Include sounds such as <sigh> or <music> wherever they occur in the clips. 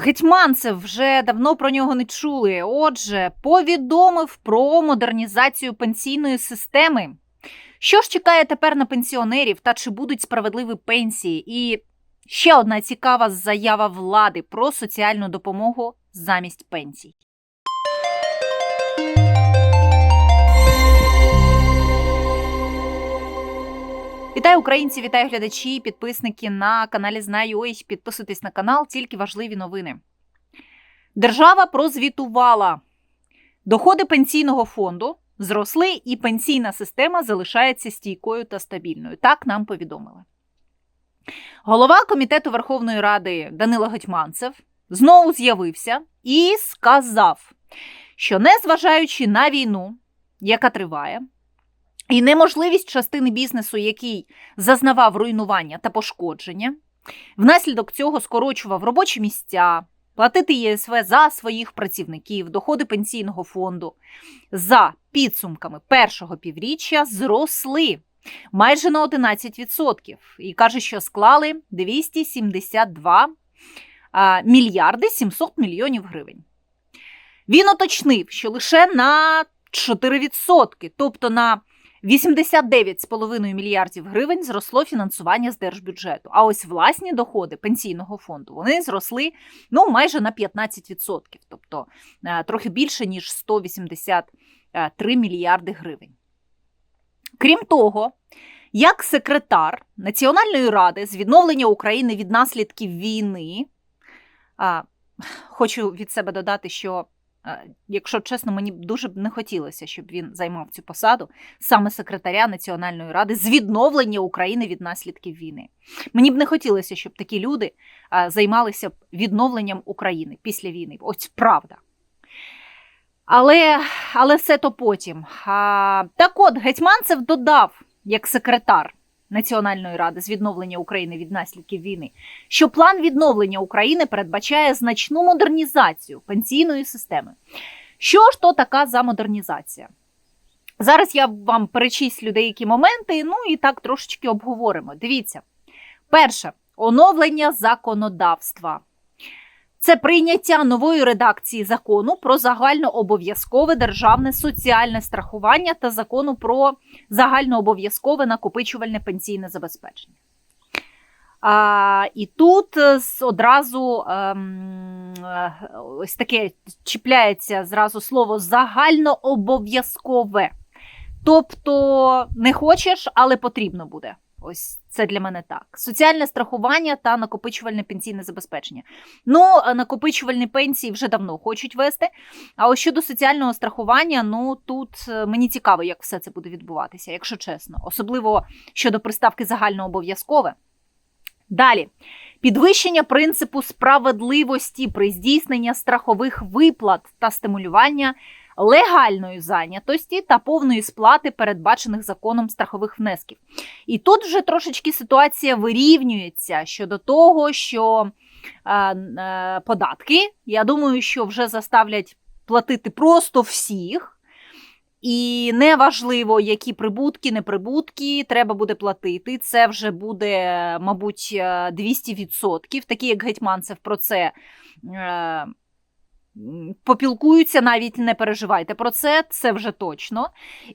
Гетьманцев вже давно про нього не чули. Отже, повідомив про модернізацію пенсійної системи. Що ж чекає тепер на пенсіонерів та чи будуть справедливі пенсії? І ще одна цікава заява влади про соціальну допомогу замість пенсій. Вітаю українці, вітаю глядачі, підписники на каналі Знаю. Ой, підписуйтесь на канал, тільки важливі новини. Держава прозвітувала. Доходи пенсійного фонду зросли, і пенсійна система залишається стійкою та стабільною. Так нам повідомили. Голова комітету Верховної Ради Данило Гетьманцев знову з'явився і сказав, що незважаючи на війну, яка триває, і неможливість частини бізнесу, який зазнавав руйнування та пошкодження, внаслідок цього скорочував робочі місця, платити ЄСВ за своїх працівників, доходи пенсійного фонду за підсумками першого півріччя зросли майже на 11%. І каже, що склали 272 мільярди 700 мільйонів гривень. Він уточнив, що лише на 4%, тобто на 89,5 мільярдів гривень зросло фінансування з держбюджету. А ось власні доходи пенсійного фонду вони зросли ну майже на 15%, тобто е, трохи більше ніж 183 мільярди гривень. Крім того, як секретар Національної ради з відновлення України від наслідків війни, <laughs> хочу від себе додати, що якщо чесно, мені дуже б не хотілося, щоб він займав цю посаду саме секретаря Національної ради з відновлення України від наслідків війни. Мені б не хотілося, щоб такі люди е, займалися відновленням України після війни. Ось правда. Але але все то потім. А, Так от Гетьманцев додав як секретар Національної ради з відновлення України від наслідків війни, що план відновлення України передбачає значну модернізацію пенсійної системи. Що ж то така за модернізація? Зараз я вам перечислю деякі моменти, ну і так трошечки обговоримо. Дивіться, перше оновлення законодавства. Це прийняття нової редакції закону про загальнообов'язкове державне соціальне страхування та закону про загальнообов'язкове накопичувальне пенсійне забезпечення. А, І тут е, одразу ем, е, ось таке чіпляється зразу слово загальнообов'язкове. Тобто не хочеш, але потрібно буде. Ось це для мене так: соціальне страхування та накопичувальне пенсійне забезпечення. Ну, накопичувальні пенсії вже давно хочуть вести. А ось щодо соціального страхування, ну тут е, мені цікаво, як все це буде відбуватися, якщо чесно, особливо щодо приставки загальнообов'язкове. Далі. Підвищення принципу справедливості при здійсненні страхових виплат та стимулювання легальної зайнятості та повної сплати передбачених законом страхових внесків. І тут вже трошечки ситуація вирівнюється щодо того, що е, е, податки, я думаю, що вже заставлять платити просто всіх. І неважливо, які прибутки, не прибутки, треба буде платити. Це вже буде, мабуть, 200%. Е, Такі, як Гетьманцев про це попілкуються, навіть не переживайте про це, це вже точно.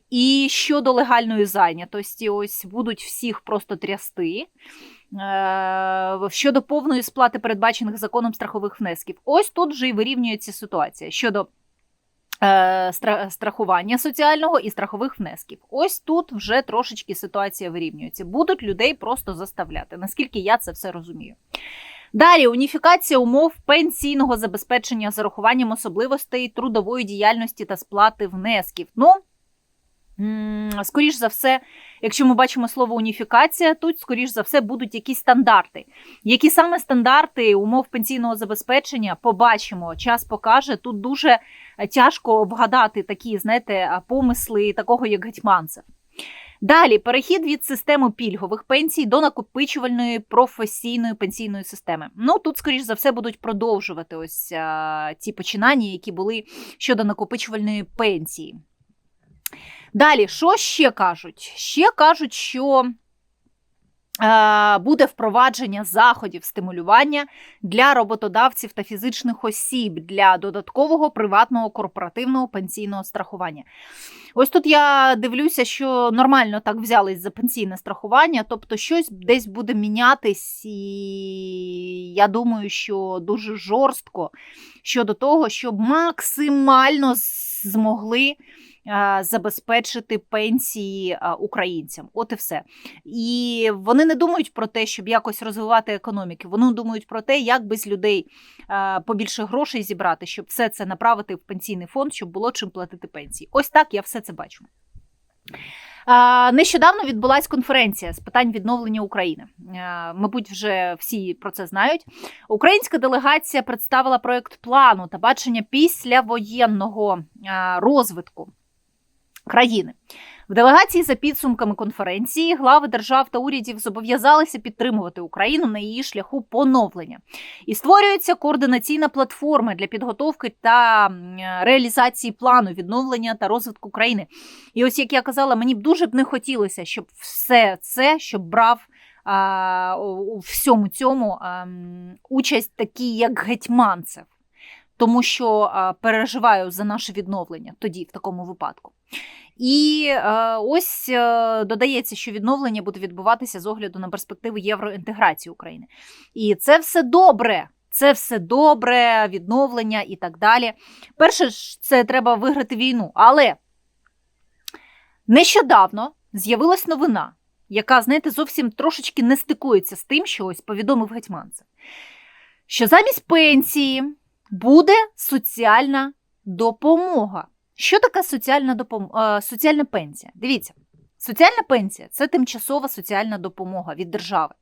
І щодо легальної зайнятості, ось будуть всіх просто трясти. Е, щодо повної сплати передбачених законом страхових внесків, ось тут вже і вирівнюється ситуація щодо е, страхування соціального і страхових внесків. Ось тут вже трошечки ситуація вирівнюється. Будуть людей просто заставляти, наскільки я це все розумію. Далі уніфікація умов пенсійного забезпечення з урахуванням особливостей трудової діяльності та сплати внесків. Ну, скоріш за все, якщо ми бачимо слово уніфікація, тут, скоріш за все, будуть якісь стандарти. Які саме стандарти умов пенсійного забезпечення побачимо, час покаже. Тут дуже тяжко обгадати такі, знаєте, помисли такого, як Гетьманцев. Далі перехід від системи пільгових пенсій до накопичувальної професійної пенсійної системи. Ну тут, скоріш за все, будуть продовжувати ось а, ті починання, які були щодо накопичувальної пенсії. Далі, що ще кажуть? Ще кажуть, що буде впровадження заходів стимулювання для роботодавців та фізичних осіб для додаткового приватного корпоративного пенсійного страхування. Ось тут я дивлюся, що нормально так взялись за пенсійне страхування, тобто щось десь буде мінятись, і я думаю, що дуже жорстко щодо того, щоб максимально змогли е, забезпечити пенсії українцям. От і все. І вони не думають про те, щоб якось розвивати економіки. Вони думають про те, як би з людей побільше грошей зібрати, щоб все це направити в пенсійний фонд, щоб було чим платити пенсії. Ось так я все це бачу. Нещодавно відбулася конференція з питань відновлення України. Мабуть, вже всі про це знають. Українська делегація представила проект плану та бачення післявоєнного розвитку країни. В делегації за підсумками конференції глави держав та урядів зобов'язалися підтримувати Україну на її шляху поновлення. І створюється координаційна платформа для підготовки та реалізації плану відновлення та розвитку країни. І ось як я казала, мені б дуже б не хотілося, щоб все це щоб брав. У всьому цьому участь такі, як Гетьманцев, тому що переживаю за наше відновлення тоді, в такому випадку. І е, ось е, додається, що відновлення буде відбуватися з огляду на перспективи євроінтеграції України. І це все добре. Це все добре, відновлення і так далі. Перше, ж, це треба виграти війну. Але нещодавно з'явилась новина, яка, знаєте, зовсім трошечки не стикується з тим, що ось повідомив Гетьманцев, що замість пенсії буде соціальна допомога. Що таке соціальна допом... соціальна пенсія? Дивіться, соціальна пенсія це тимчасова соціальна допомога від держави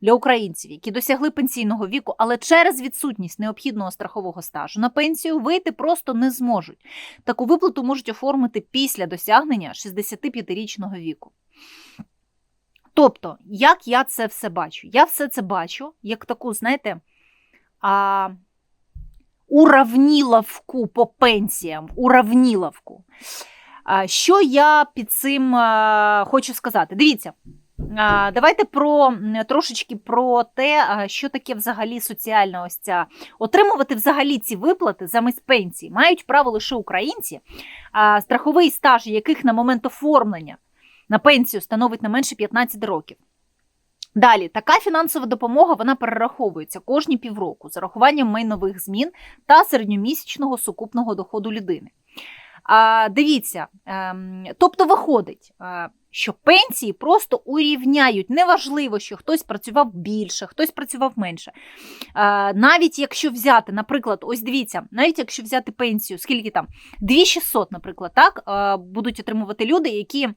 для українців, які досягли пенсійного віку, але через відсутність необхідного страхового стажу на пенсію вийти просто не зможуть. Таку виплату можуть оформити після досягнення 65-річного віку. Тобто, як я це все бачу? Я все це бачу як таку, знаєте, а, уравніловку по пенсіям. Уравніловку. Що я під цим хочу сказати? Дивіться. Давайте про трошечки про те, що таке взагалі соціальна ось ця отримувати взагалі ці виплати замість пенсії мають право лише українці, страховий стаж, яких на момент оформлення на пенсію становить не менше 15 років. Далі, така фінансова допомога вона перераховується кожні півроку з рахуванням майнових змін та середньомісячного сукупного доходу людини. А, Дивіться, ем, тобто виходить, е, що пенсії просто урівняють. Неважливо, що хтось працював більше, хтось працював менше. Е, навіть якщо взяти, наприклад, ось дивіться, навіть якщо взяти пенсію, скільки там 2600, наприклад, так, е, будуть отримувати люди, які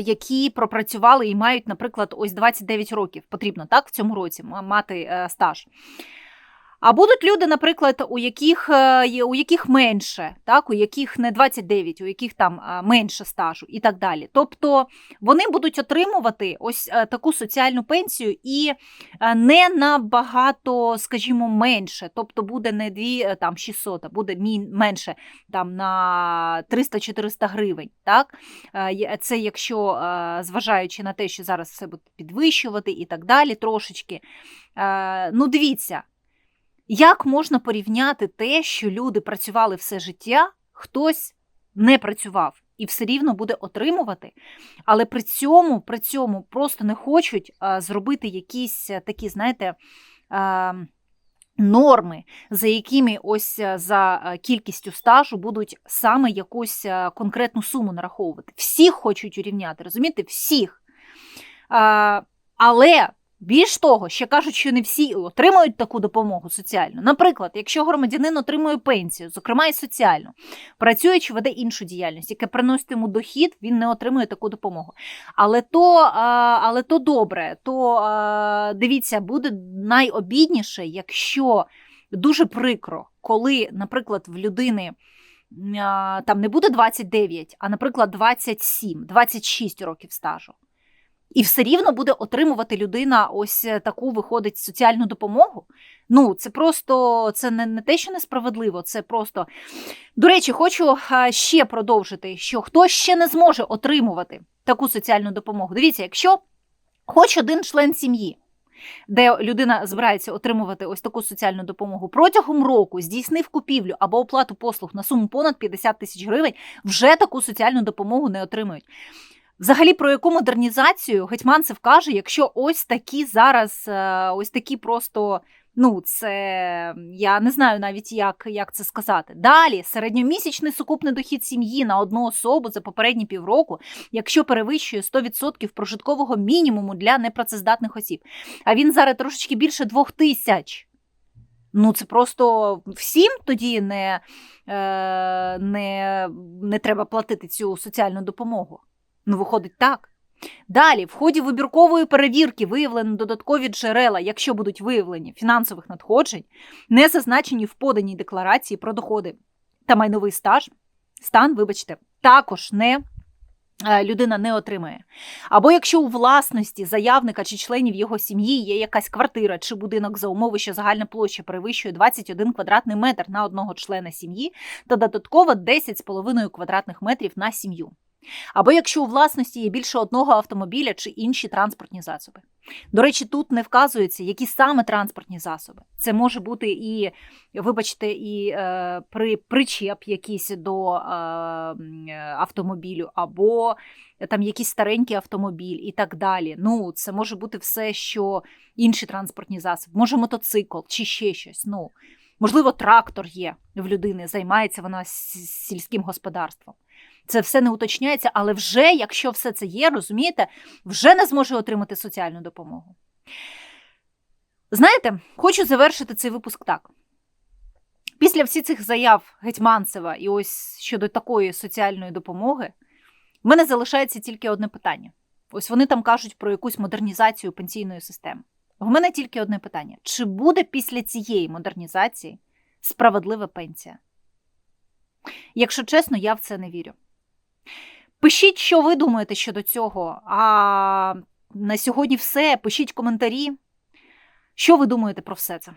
які пропрацювали і мають, наприклад, ось 29 років потрібно так в цьому році мати е, стаж. А будуть люди, наприклад, у яких е, у яких менше, так, у яких не 29, у яких там менше стажу і так далі. Тобто вони будуть отримувати ось е, таку соціальну пенсію і е, не набагато, скажімо, менше. Тобто буде не 2 там 600, а буде менше там на 300-400 гривень. Так? Це якщо зважаючи на те, що зараз все буде підвищувати і так далі, трошечки. Ну, дивіться. Як можна порівняти те, що люди працювали все життя, хтось не працював і все рівно буде отримувати, але при цьому при цьому просто не хочуть зробити якісь е, такі, знаєте, норми, за якими ось е, за е, кількістю стажу будуть саме якусь конкретну суму нараховувати. Всіх хочуть урівняти, розумієте? Всіх. Але більш того, ще кажуть, що не всі отримують таку допомогу соціальну. Наприклад, якщо громадянин отримує пенсію, зокрема і соціальну, працюючи, веде іншу діяльність, яке приносить йому дохід, він не отримує таку допомогу. Але то але то добре, то дивіться, буде найобідніше, якщо дуже прикро, коли, наприклад, в людини. Там не буде 29, а, наприклад, 27, 26 років стажу. І все рівно буде отримувати людина ось е, таку виходить соціальну допомогу. Ну, це просто це не, не те, що несправедливо, це просто. До речі, хочу ще продовжити, що хто ще не зможе отримувати таку соціальну допомогу. Дивіться, якщо Хоч один член сім'ї, де людина збирається отримувати ось таку соціальну допомогу протягом року, здійснив купівлю або оплату послуг на суму понад 50 тисяч гривень, вже таку соціальну допомогу не отримують. Взагалі, про яку модернізацію Гетьманцев каже, якщо ось такі зараз, е, ось такі просто. Ну, це я не знаю навіть, як, як це сказати. Далі середньомісячний сукупний дохід сім'ї на одну особу за попередні півроку, якщо перевищує 100% прожиткового мінімуму для непрацездатних осіб. А він зараз трошечки більше двох тисяч. Ну, це просто всім тоді не, е, не, не треба платити цю соціальну допомогу. Ну, виходить так. Далі, в ході вибіркової перевірки виявлені додаткові джерела, якщо будуть виявлені фінансових надходжень, не зазначені в поданій декларації про доходи та майновий стаж, стан, вибачте, також не. е, Людина не отримає. Або якщо у власності заявника чи членів його сім'ї є якась квартира чи будинок за умови, що загальна площа перевищує 21 квадратний метр на одного члена сім'ї, то додатково 10,5 квадратних метрів на сім'ю. Або якщо у власності є більше одного автомобіля чи інші транспортні засоби. До речі, тут не вказується, які саме транспортні засоби. Це може бути і, вибачте, і е, при причеп якийсь до е, автомобілю, або там якийсь старенький автомобіль і так далі. Ну, це може бути все, що інші транспортні засоби, може мотоцикл чи ще щось. Ну, можливо, трактор є в людини, займається вона сільським господарством. Це все не уточняється, але вже, якщо все це є, розумієте, вже не зможе отримати соціальну допомогу. Знаєте, хочу завершити цей випуск так. Після всіх цих заяв Гетьманцева і ось щодо такої соціальної допомоги, в мене залишається тільки одне питання. Ось вони там кажуть про якусь модернізацію пенсійної системи. В мене тільки одне питання: чи буде після цієї модернізації справедлива пенсія? Якщо чесно, я в це не вірю. Пишіть, що ви думаєте щодо цього. А на сьогодні все. Пишіть коментарі. Що ви думаєте про все це?